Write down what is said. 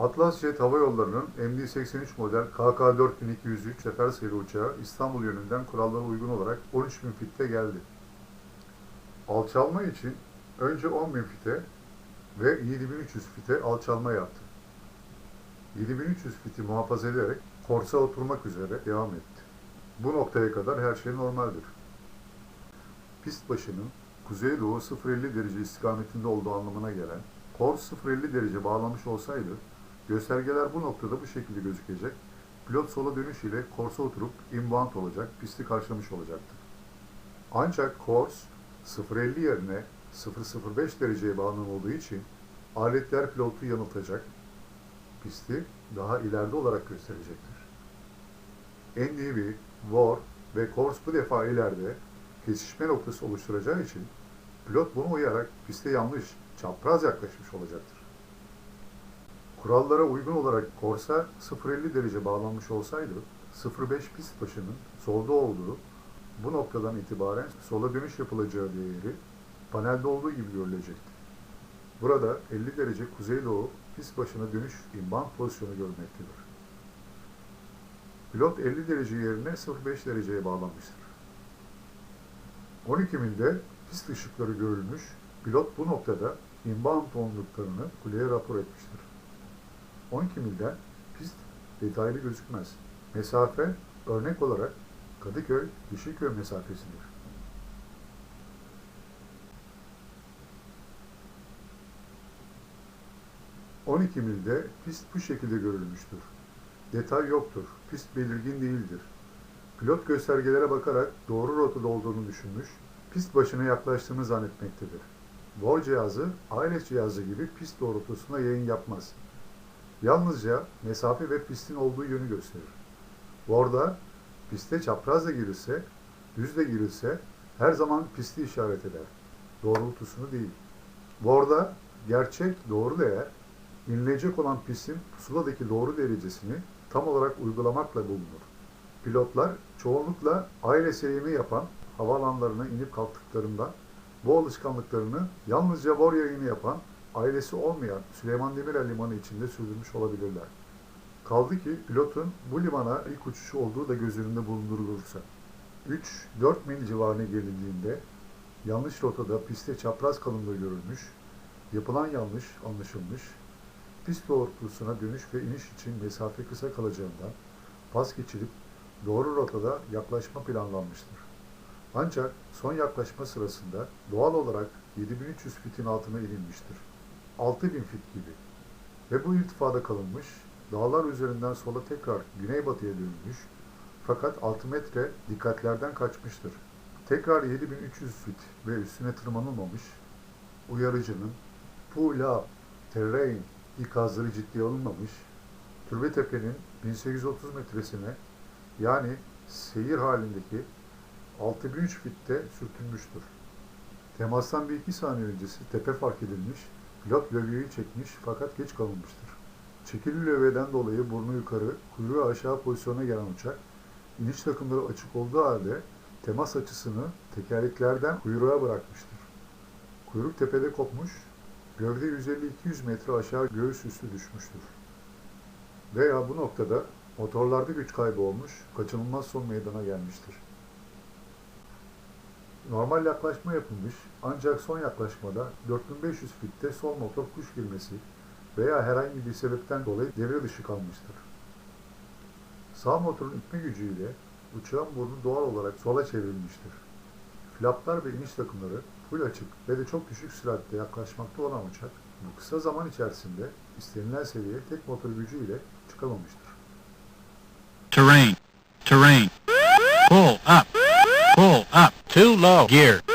Atlas Jet Hava Yolları'nın MD-83 model KK-4203 sefer seri uçağı İstanbul yönünden kurallara uygun olarak 13.000 fitte geldi. Alçalma için önce 10.000 fite ve 7.300 fite alçalma yaptı. 7300 fiti muhafaza ederek korsa oturmak üzere devam etti. Bu noktaya kadar her şey normaldir. Pist başının kuzeydoğu 0.50 derece istikametinde olduğu anlamına gelen kors 0.50 derece bağlamış olsaydı göstergeler bu noktada bu şekilde gözükecek. Pilot sola dönüş ile korsa oturup inbound olacak, pisti karşılamış olacaktı. Ancak kors 0.50 yerine 0.05 dereceye bağlanıldığı için aletler pilotu yanıltacak, pisti daha ileride olarak gösterecektir. NDB, VOR ve Kors bu defa ileride kesişme noktası oluşturacağı için pilot bunu uyarak piste yanlış, çapraz yaklaşmış olacaktır. Kurallara uygun olarak Kors'a 0.50 derece bağlanmış olsaydı 0.5 pist başının solda olduğu bu noktadan itibaren sola dönüş yapılacağı değeri panelde olduğu gibi görülecekti. Burada 50 derece kuzeydoğu pist başına dönüş inbound pozisyonu görülmektedir. Pilot 50 derece yerine 0.5 dereceye bağlanmıştır. 12 milde pist ışıkları görülmüş, pilot bu noktada inbound yoğunluklarını kuleye rapor etmiştir. 12 milden pist detaylı gözükmez. Mesafe örnek olarak Kadıköy, Yeşilköy mesafesidir. 12 milde pist bu şekilde görülmüştür. Detay yoktur. Pist belirgin değildir. Pilot göstergelere bakarak doğru rotada olduğunu düşünmüş, pist başına yaklaştığını zannetmektedir. VOR cihazı, ALS cihazı gibi pist doğrultusunda yayın yapmaz. Yalnızca mesafe ve pistin olduğu yönü gösterir. VOR'da piste çaprazla girilse, düzle girilse her zaman pisti işaret eder. Doğrultusunu değil. VOR'da gerçek doğru değer inilecek olan pistin pusuladaki doğru derecesini tam olarak uygulamakla bulunur. Pilotlar çoğunlukla aile seyrini yapan havaalanlarına inip kalktıklarında bu alışkanlıklarını yalnızca VOR yayını yapan ailesi olmayan Süleyman Demirel Limanı içinde sürdürmüş olabilirler. Kaldı ki pilotun bu limana ilk uçuşu olduğu da göz önünde bulundurulursa. 3-4 mil civarına gelindiğinde yanlış rotada piste çapraz kalınlığı görülmüş, yapılan yanlış anlaşılmış, pist doğrultusuna dönüş ve iniş için mesafe kısa kalacağından pas geçilip doğru rotada yaklaşma planlanmıştır. Ancak son yaklaşma sırasında doğal olarak 7300 fitin altına inilmiştir. 6000 fit gibi. Ve bu irtifada kalınmış, dağlar üzerinden sola tekrar güneybatıya dönmüş fakat 6 metre dikkatlerden kaçmıştır. Tekrar 7300 fit ve üstüne tırmanılmamış, uyarıcının pull up, terrain ikazları ciddiye alınmamış, Türbetepe'nin 1830 metresine yani seyir halindeki 6003 fitte sürtünmüştür. Temastan bir iki saniye öncesi tepe fark edilmiş, pilot lövyeyi çekmiş fakat geç kalınmıştır. Çekili lövyeden dolayı burnu yukarı, kuyruğu aşağı pozisyona gelen uçak, iniş takımları açık olduğu halde temas açısını tekerleklerden kuyruğa bırakmıştır. Kuyruk tepede kopmuş, gövde 150-200 metre aşağı göğüs üstü düşmüştür. Veya bu noktada motorlarda güç kaybı olmuş, kaçınılmaz son meydana gelmiştir. Normal yaklaşma yapılmış ancak son yaklaşmada 4500 fitte sol motor kuş girmesi veya herhangi bir sebepten dolayı devre dışı kalmıştır. Sağ motorun itme gücüyle uçağın burnu doğal olarak sola çevrilmiştir. Flaplar ve iniş takımları full açık ve de çok düşük süratle yaklaşmakta olan uçak bu kısa zaman içerisinde istenilen seviyeye tek motor gücüyle çıkamamıştır. Terrain. Terrain. Too low. Gear.